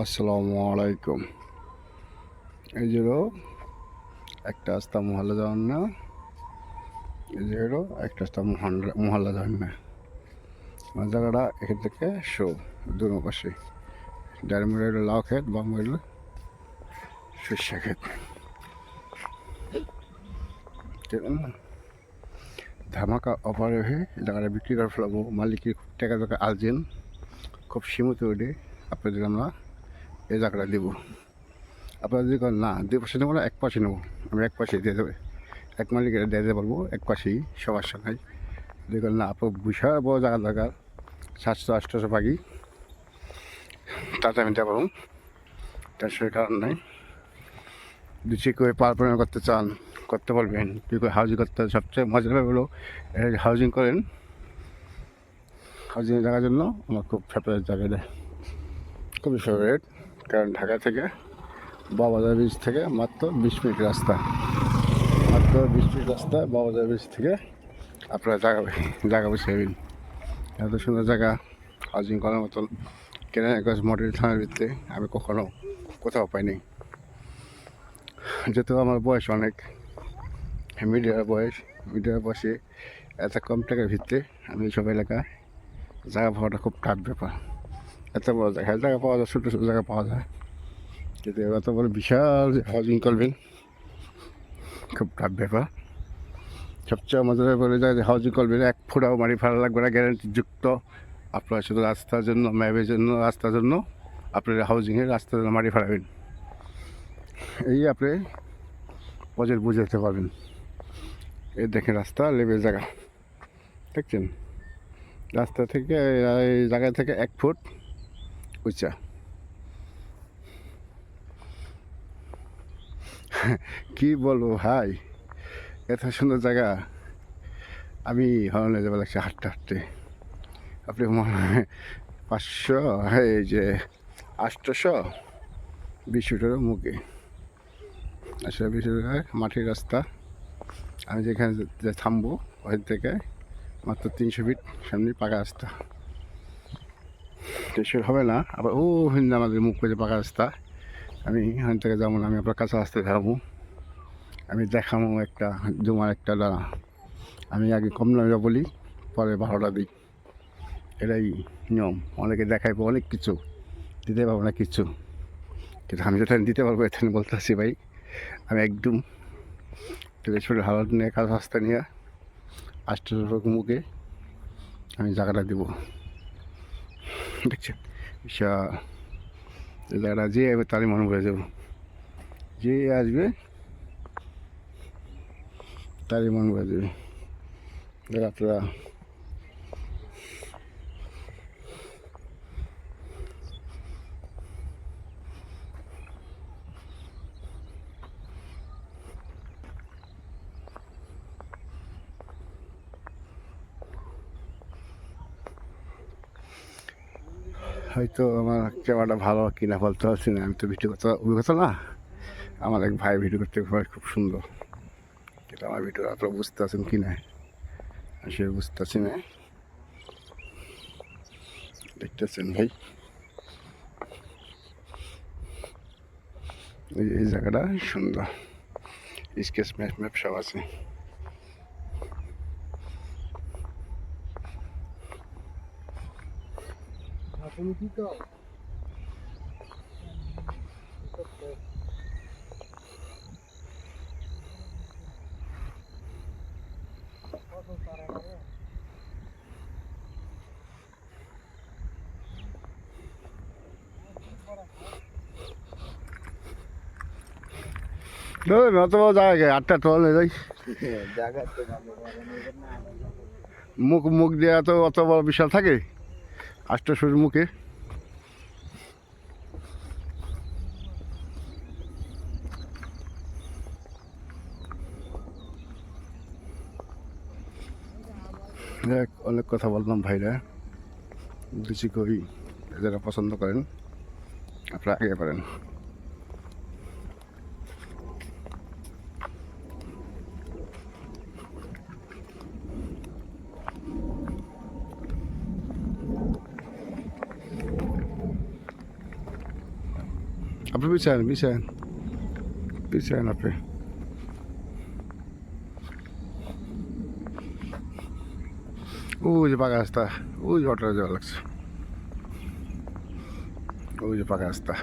আসসালামু আলাইকুম। এই যে হলো একটা রাস্তা মহল্লা যাওয়ার না এই যে হলো একটা রাস্তা মহল্লা যাওয়ার না আমার জায়গাটা এখান থেকে শো দুনো পাশে। ডান মিলে হলো লাউ খেত বাম মিলে সর্ষে না? ধামাকা অপারে হয়ে জায়গাটা বিক্রি করে ফেলাবো মালিকের টাকা টাকা আর্জেন্ট, খুব সীমিত ওঠে আপনাদের আমরা এই জায়গাটা দেবো। আপনারা যদি না, দুই পাশে নেব না, এক পাশে নেব। আমি এক পাশে দিয়ে দেবে। এক মালিকের দিয়ে দিতে পারব এক পাশেই সবার সঙ্গে। যদি না, আপনার বিশাল বড় জায়গা দরকার, সাতশো, আটশোশো পাখি তাতে আমি দিতে পারব টেনশনের কারণ নাই। যদি কেউ পারফরমেন্স করতে চান, করতে পারবেন যদি করে হাউজিং করতে সবচেয়ে মজার ব্যাপার হলো হাউজিং করেন হাউজিং জায়গার জন্য আমার খুব ফেভারিট জায়গা দেয় খুবই ফেভারিট কারণ ঢাকা থেকে বাবাজার ব্রিজ থেকে মাত্র বিশ মিনিট রাস্তা। মাত্র বিশ মিনিট রাস্তা বাবাজার ব্রিজ থেকে আপনারা জায়গা জায়গা বসে যাবেন। এত সুন্দর জায়গা হাউজিং করার মতন। কেনাগঞ্জ মডেল থানার ভিতরে আমি কখনো কোথাও পাইনি। যেহেতু আমার বয়স অনেক মিডিয়ার বয়স, মিডিয়ার বয়সে এত কম টাকার ভিত্তিতে আমি এইসব এলাকায় জায়গা পাওয়াটা খুব টাফ ব্যাপার। এত বড় জায়গা জায়গা পাওয়া যায়, ছোটো ছোটো জায়গা পাওয়া যায়। কিন্তু এত বড় বিশাল হাউজিং করবেন খুব টাফ ব্যাপার। সবচেয়ে মজার বলে যায় যে হাউজিং করবেন এক ফুটাও মারি ফেলা লাগবে না গ্যারান্টিযুক্ত আপনার শুধু রাস্তার জন্য ম্যাপের জন্য, রাস্তার জন্য আপনার হাউজিংয়ের রাস্তার জন্য মারি ফেলাবেন এই আপনি প্রজেক্ট বুঝাতে পারবেন। এই দেখেন রাস্তা লেবের জায়গা। দেখছেন? রাস্তা থেকে, এই জায়গা থেকে এক ফুট। উঁচা কি বলব ভাই? এত সুন্দর জায়গা। আমি হরণে যাব লাগছে হাঁটতে হাঁটতে। আপনি মনে হয় পাঁচশো, এই যে আটশোশো বিশ ফিটেরও মুখে। আসলে বিশ মাটির রাস্তা। আমি যেখানে থামবো, ওখান থেকে মাত্র তিনশো ফিট সামনে পাকা রাস্তা। তিনশো হবে না। আবার, ও হিন্দু আমাদের মুখ করে পাকা রাস্তা। আমি এখান থেকে যাব না, আমি আপনার কাছে আসতে যাব। আমি দেখাবো একটা, জমার একটা দাঁড়া আমি আগে কম দামে বলি, পরে ভাড়াটা দিই। এটাই নিয়ম। অনেকে দেখাইবো অনেক কিছু, দিতে পারব না কিছু। কিন্তু আমি যেটা দিতে পারব এখানে বলতে আসি ভাই। আমি একদম ছোটো হালাত নিয়ে কাজ রাস্তা নিয়ে আটশো মুখে আমি জায়গাটা দেবো। দেখছেন? বিশাল এই যে আসবে তারই মনে পড়ে যাব। যে আসবে তারই মন যাবে। এবার আপনারা হয়তো আমার ক্যামেরাটা ভালো কিনা বলতে পারছি না, আমি তো ভিডিও করতে অভিজ্ঞতা না? আমার এক ভাই ভিডিও করতে পারে, খুব সুন্দর। কিন্তু আমার ভিডিও আপনারা বুঝতে পারছেন কি না? সে বুঝতে পারছি না। দেখতেছেন ভাই। এই জায়গাটা সুন্দর। স্কেচ ম্যাপ ম্যাপ সব আছে। বড় জায়গা আটটা টল যাই। জায়গা তো মুখ মুখ দেওয়া তো অত বড় বিশাল থাকে? শুরুর মুখে। দেখ, অনেক কথা বললাম ভাইরা। দুচি কই যারা পছন্দ করেন, আপনারা আগে পারেন আপনি পিছান পিছান পিছান আপনি। ওই যে পাকা রাস্তা, ওই যে অটো যাওয়া লাগছে। ওই যে পাকা রাস্তা।